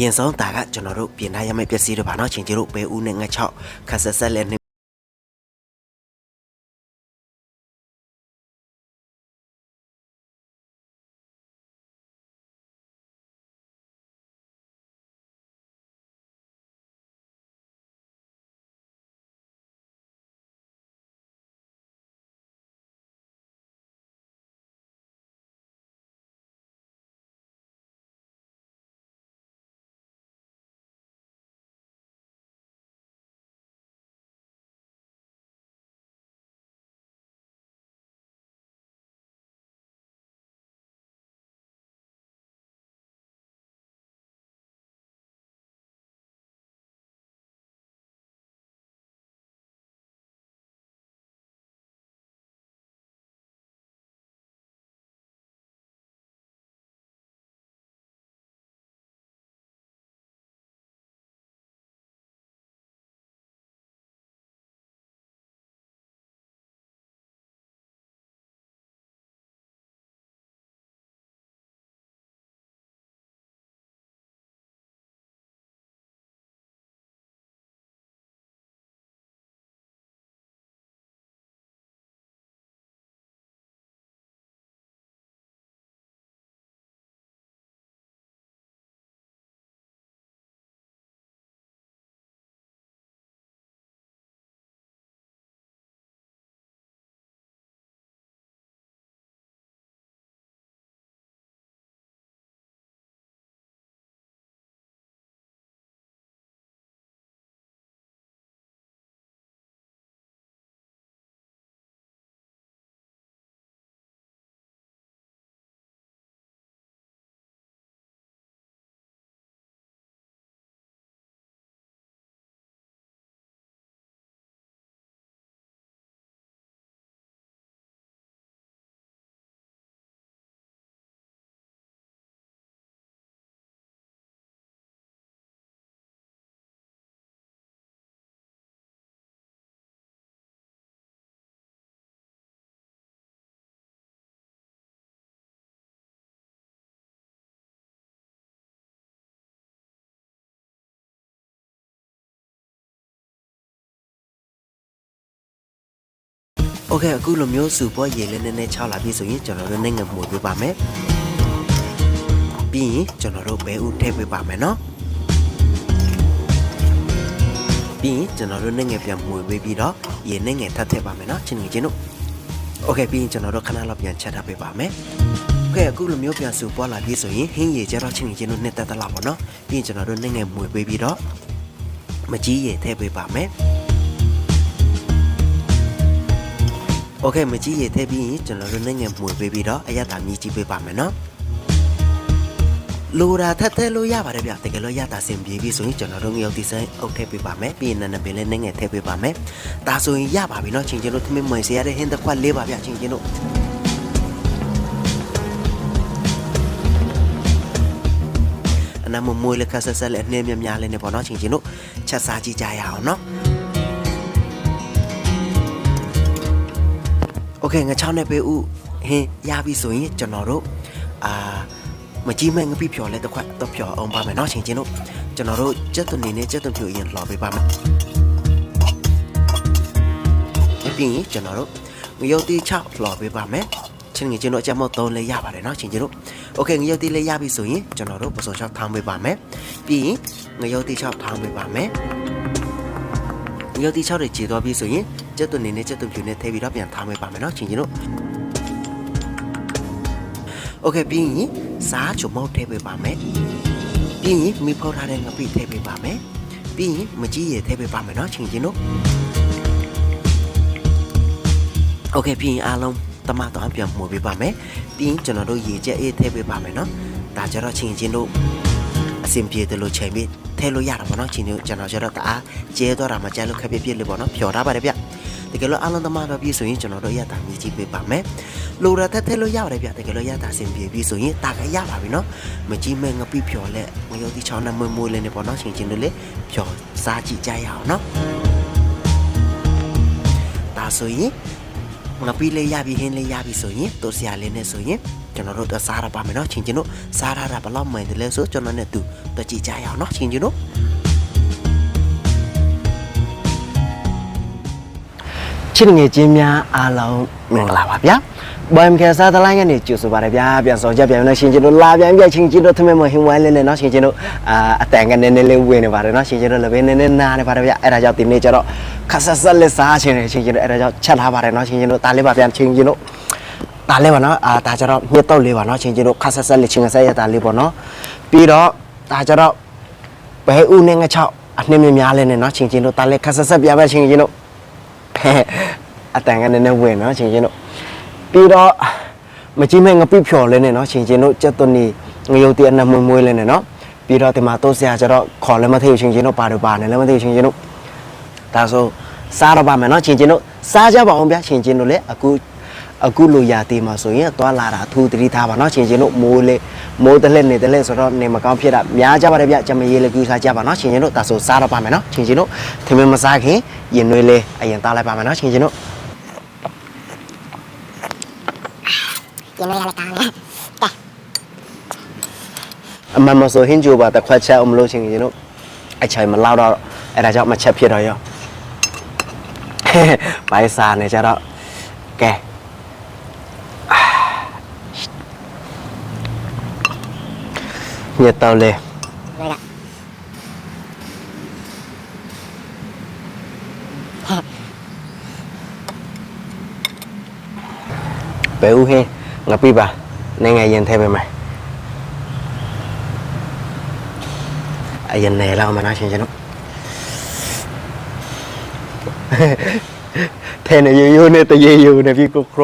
ရင်ဆုံးဒါကကျွန်တော်တို့ပြင်ထားရမယ့်ပစ္စည်းတွေပါနော်ချင်းကျတို့ပဲဦးနဲ့ငှက်ချောက်ခက်ဆက်ဆက်လက်နှ โอเคအခုလိုမျိုးစူပေါ်ရေလေးနည်းနည်းချောက်လာပြီဆိုရင်ကျွန်တော်တို့နိုင်ငံမှုပေးပါမယ်ပြီးရင်ကျွန်တော်တို့ဘဲဥထည့်ပေးပါမယ်เนาะပြီးရင်ကျွန်တော်တို့နိုင်ငံပြန်မှုပေးပြီးတော့ရေနိုင်ငံထပ်ထည့်ပါမယ်เนาะချင်းငယ်ချင်းတို့โอเคပြီးရင်ကျွန်တော်တို့ခဏလောက်ပြန်ချက်ထားပေးပါမယ်โอเคအခုလိုမျိုးပြန်စူပေါ်လာပြီဆိုရင်ဟင်းရေကျတော့ချင်းငယ်ချင်းတို့နှစ်သက်သလားပေါ့เนาะပြီးရင်ကျွန်တော်တို့နိုင်ငံမှုပေးပြီးတော့မကြီးရေထည့်ပေးပါမယ် โอเคမကြီးရေထည့်ပြီးရင်ကျွန်တော်တို့နိုင်ငံမှုပေးပြီးတော့အရသာမြည်ကြည့်ပေးပါမယ်နော်လိုရာထက်ထဲလို့ရပါတယ်ဗျတကယ်လို့ရတာစင်ပြေပြီဆိုရင်ကျွန်တော်တို့ငရုတ်ဒီဇိုင်းအုပ်ထည့်ပေးပါမယ်ပြီးရင်နန်းနပင်လည်းနိုင်ငံထည့်ပေးပါမယ်ဒါဆိုရင်ရပါပြီနော်ချင်းချင်းတို့သမင်းမွေစေရတဲ့ဟင်းတစ်ခွက်လေးပါဗျချင်းချင်းတို့အနာမမွေးလက်ခက်ဆက်ဆက်လက်နှဲမြများလေးနဲ့ပေါ့နော်ချင်းချင်းတို့ချက်စားကြည့်ကြရအောင်နော် โอเคငါချောင်းနဲ့ပေးဥဟင်းရပြီဆိုရင်ကျွန်တော်တို့အာမကြီးမဲ့ငပိဖြော်လဲတစ်ခွက်တော့ဖြော်အောင်ပါမယ်เนาะချင်းချင်းတို့ကျွန်တော်တို့ကြက်သွန်နေနဲ့ကြက်သွန်ဖြူအရင်လှော်ပေးပါမယ်ပြီးရင်ကျွန်တော်တို့ငရုတ်တီချောက်လှော်ပေးပါမယ်ချင်းငယ်ချင်းတို့အကြမ်းမောက်သုံးလဲရပါတယ်เนาะချင်းချင်းတို့โอเคငရုတ်တီလဲရပြီဆိုရင်ကျွန်တော်တို့ပစုံချောက်ထောင်းပေးပါမယ်ပြီးရင်ငရုတ်တီချောက်ထောင်းပေးပါမယ် ရုပ်တိ6တွေခြေသွားပြီဆိုရင် ကျက်သွန်နေနဲ့ကျက်သွန်ဖြူနဲ့ထည့်ပြီးတော့ပြန်ထားမိပါမယ်เนาะချင်းချင်းတို့โอเคပြီးရင်စားချုံမောက်ထည့်ပေးပါမယ်ပြီးရင်မိဖောက်ထားတဲ့ငပိထည့်ပေးပါမယ်ပြီးရင်မကြီးရထည့်ပေးပါမယ်เนาะချင်းချင်းတို့โอเคပြီးရင်အားလုံးတမတော့ပြန်မှုပေးပါမယ်ပြီးရင်ကျွန်တော်တို့ရေချက်အေးထည့်ပေးပါမယ်เนาะဒါကြတော့ချင်းချင်းတို့ အဆင်ပြေတယ်လို့ချိန်ပြီးထဲလို့ရတာပေါ့နော်ချင်းတို့ကျွန်တော်ကျတော့တအားကျဲသွားတာမှကျဲလို့ခက်ပြပြလေးပေါ့နော်ဖြော်ထားပါတယ်ဗျ တကယ်လို့အလုံးသမားတော့ပြီဆိုရင်ကျွန်တော်တို့ရတာမြည်ကြည့်ပေးပါမယ်လိုရတဲ့ထဲလို့ရပါတယ်ဗျတကယ်လို့ရတာအဆင်ပြေပြီဆိုရင်တာကရပါပြီနော်မကြီးမဲ့ငပိဖြော်လဲငရုတ်တိချောင်းနဲ့မွေးမွေးလေးနေပေါ့နော်ချင်းချင်းတို့လေဖြော်စားကြည့်ကြရအောင်နော်ဒါဆိုရင်ငပီးလေးရပြီဟင်းလေးရပြီဆိုရင်တို့ဆရာလေးနဲ့ဆိုရင်ကျွန်တော်တို့တော့စားရပါမယ်နော်ချင်းချင်းတို့စားရတာဘယ်လောက်မှန်တယ်လဲဆိုကျွန်တော်နဲ့သူတော့ကြည့်ကြရအောင်နော်ချင်းချင်းတို့ ချစ်ငယ်ချင်းများအားလုံးမင်္ဂလာပါဗျာဘွမ်ကစားတလိုင်းကနေကြိုဆိုပါရဗျာပြန်စောကြပြန်လို့ရှင်ချင်းတို့လာပြန်ပြချင်းချင်းတို့ထမင်းမဟင်းဝိုင်းလေးနဲ့နော်ရှင်ချင်းတို့အာအတန်ကနည်းနည်းလေးဝင်နေပါတယ်နော်ရှင်ချင်းတို့လည်းပဲနည်းနည်းနားနေပါတယ်ဗျာအဲ့ဒါကြောင့်ဒီနေ့ကျတော့ခက်ဆက်ဆက်လေးစားရှင်နေရှင်ချင်းတို့အဲ့ဒါကြောင့်ချက်ထားပါတယ်နော်ရှင်ချင်းတို့ဒါလေးပါပြန်ချင်းချင်းတို့ဒါလေးပါနော်အာဒါကျတော့မြစ်တော့လေးပါနော်ရှင်ချင်းတို့ခက်ဆက်ဆက်လေးချင်းဆက်ရတာလေးပေါ့နော်ပြီးတော့ဒါကျတော့ဘဲဦးနဲ့ငချောက်အနှင်းမြများလေးနဲ့နော်ချင်းချင်းတို့ဒါလေးခက်ဆက်ဆက်ပြပဲချင်းချင်းတို့ အတန်ကနည်းနည်းဝင်နော်ချင်းချင်းတို့ပြီးတော့မကြီးမဲ့ငပိဖြော်လဲနဲ့နော်ချင်းချင်းတို့ကြက်သွန်နီငရုတ်တီအနမွေးမွေးလဲနဲ့နော်ပြီးတော့ဒီမှာတိုးဆရာကျတော့ခေါ်လဲမသိဘူးချင်းချင်းတို့ပါတော့ပါနဲ့လဲမသိဘူးချင်းချင်းတို့ဒါဆိုစားတော့ပါမယ်နော်ချင်းချင်းတို့စားကြပါအောင်ဗျာချင်းချင်းတို့လည်းအခု အခုလိုရာတီမှာဆိုရင်သွားလာတာအထူးသတိထားပါနော်ချင်းချင်းတို့မိုးလေမိုးတလက်နေတလက်ဆိုတော့နေမကောင်းဖြစ်တာများကြပါတယ်ဗျကြမရေးလေကူစားကြပါနော်ချင်းချင်းတို့ဒါဆိုစားတော့ပါမယ်နော်ချင်းချင်းတို့ထမင်းမစားခင်ရင်နွေးလေးအရင်သားလိုက်ပါမယ်နော်ချင်းချင်းတို့ရင်လို့ရလိုက်တာနဲ့ကဲအမှန်မဆိုဟင်းကြိုပါတစ်ခွက်ချက်အောင်မလို့ချင်းချင်းတို့အချိုင်မလောက်တော့အဲ့ဒါကြောင့်မချက်ဖြစ်တော့ရောဘိုင်စာနေကြတော့ကဲ ညက်တော့လေလို့ရဘယ်ဦးဟင်းငါပြပါနေငယ်ရင်ထဲပေးမယ်အရင်နေလောက်မနာချင်းချင်းတို့ထဲနေရိုးရိုးနဲ့တရေရိုးနဲ့ပြီးကိုခ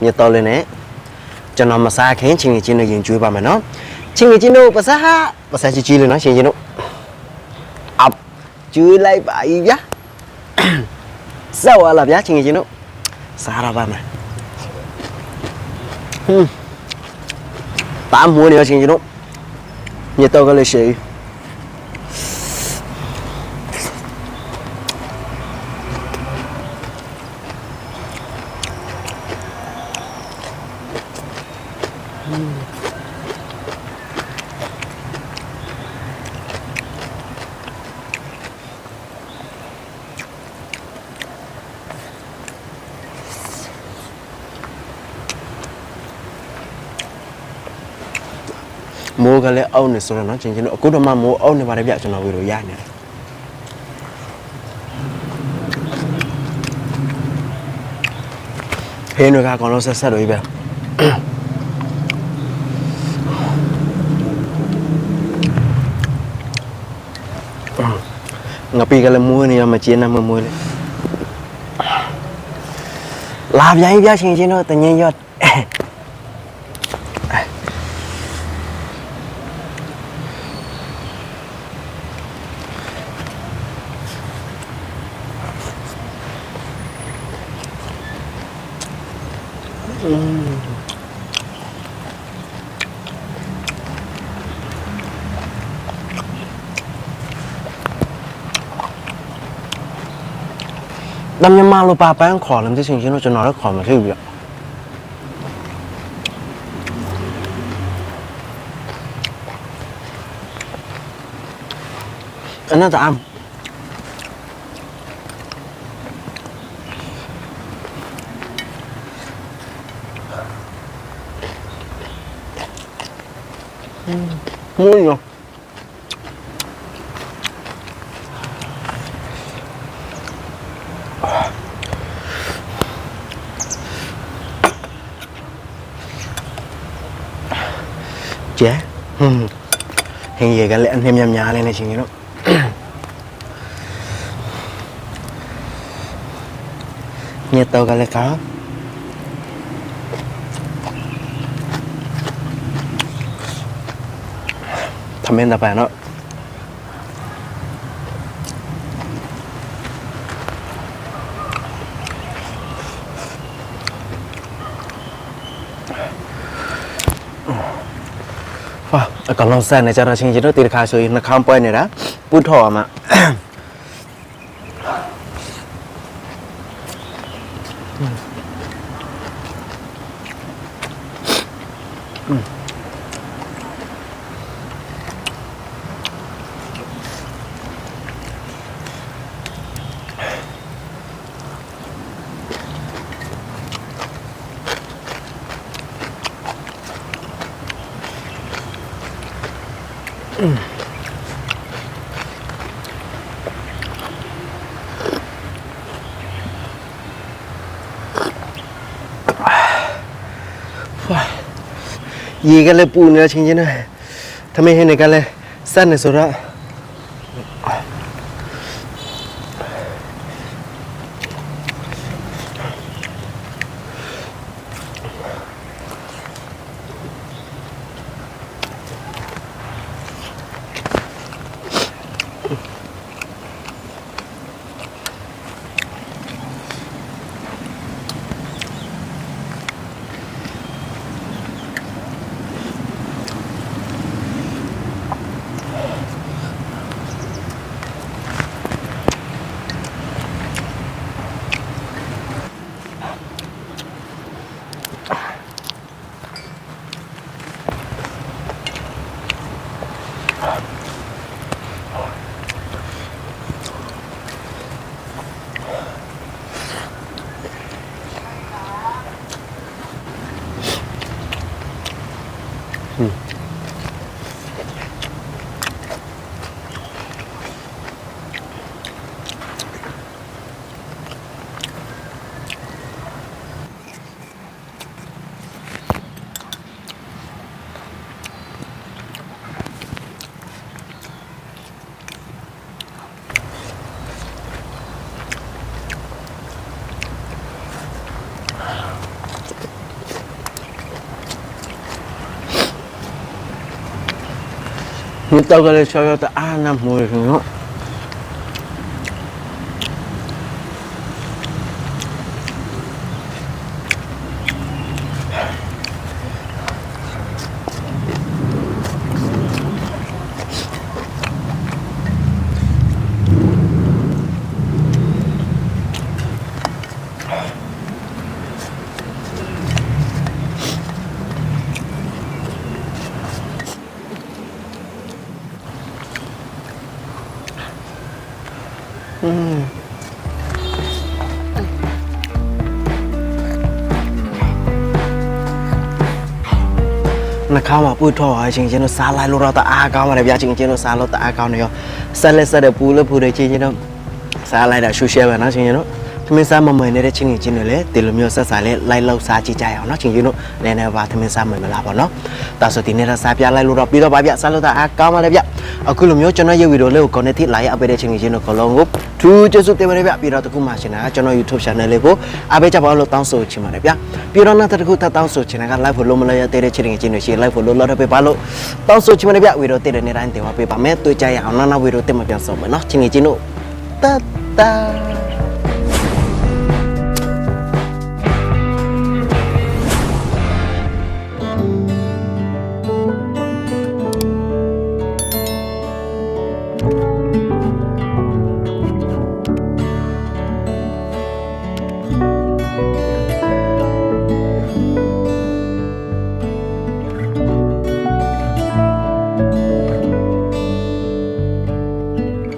ရိုတဲ့ကဲချင်းချင်းတို့ဘယ်ဦးငါချောက်မြတ်တော်လေးနဲ့ကျွန်တော်မစားခင်ချင်းချင်းတို့ရင်ကျွေးပါမယ်နော်ချင်းချင်းတို့ပစားဟာပစားချီချီလေးနော်ချင်းချင်းတို့အပ်ကျွေးလိုက်ပါဤ မိုးကလည်းအောက်နေဆိုတော့နော်ချင်းချင်းတို့အခုတော့မှမိုးအောက်နေပါတယ်ဗျကျွန်တော်ဝေလို့ရနေတယ်ဟင်းတွေကကောင်းလို့ဆက်ဆက်တွေပဲငါပီကလည်းမွေးနေရမကျေနပ်မမွေးလေလာပြန်ပြချင်းချင်းတော့တငင်းရ တမန်မလိုပါပန်းခေါ်လည်းမသိချင်းချင်းတို့ကျွန်တော်လည်းခေါ်မသိဘူးပြအနက်တအမ်မွေးရော ကျဲ ဟွန်းဟင်းရည်ကလည်းအနှင်းများများလေးနဲ့ရှင်ကြီးတို့ညက်တော့ kalau saya nih cara sing jino tidak kasih ini kampung ini dah putu ama hmm. င်လုံးဆက်နေကြတော့ရှင်ကြီးတို့ဒီတစ်ခါဆိုရင်နှာခေါင်းပွဲနေတာပုထော်မှာရေကလည်းပူနေတာချင်းချင်းနဲ့သမ င်းဟင်းတွေကလည်းစက်နေဆိုတော့မြ တောက်ကလေးချောရတဲ့အာနာမိုးရခင်နော်နှာခေါင်းမှာပွေထော်ရချင်းချင်းတို့စားလိုက်လို့တော့တအားကောင်းပါတယ်ဗျာချင်းချင်းတို့စားလို့တအားကောင်းနေရောဆက်လက်ဆက်တဲ့ပူလို့ပူတဲ့ချင်းချင်းတို့စားလိုက်တာရှူရှဲပဲနော်ချင်းချင်းတို့ သမင်းစားမမွေနေတဲ့ချင်းချင်းတို့လည်းဒီလိုမျိုးဆက်စားလဲလိုက်လောက်စားကြည့်ကြရအောင်နော်ချင်းချင်းတို့လည်းလည်းပါသမင်းစားမွေမလားပေါ့နော်ဒါဆိုဒီနေ့တော့စားပြလိုက်လို့တော့ပြီးတော့ပါဗျစားလို့တအားကောင်းပါတယ်ဗျအခုလိုမျိုးကျွန်တော်ရဲ့ဗီဒီယိုလေးကို connect လာရအပေးတဲ့ချင်းချင်းတို့ခလုံးကိုထူးကျေးဇူးတင်ပါတယ်ဗျပြီးတော့တခုမှရှင်တာကကျွန်တော် YouTube channel လေးကိုအားပေးကြပါလို့တောင်းဆိုချင်ပါတယ်ဗျပြီးတော့နောက်တစ်ခုထပ်တောင်းဆိုချင်တာက live ဖို့လုံးမလဲရတဲ့ချင်းချင်းတို့ရှိ live ဖို့လုံးလောက်တော့ပေးပါလို့တောင်းဆိုချင်ပါတယ်ဗျဗီဒီယိုတည်တဲ့နေ့တိုင်းတင်ပါပေးပါမယ်တွေ့ကြရအောင်နောက်နောက်ဗီဒီယိုတင်မပြန်ဆုံးမယ်နော်ချင်းချင်းတို့တတ်တာ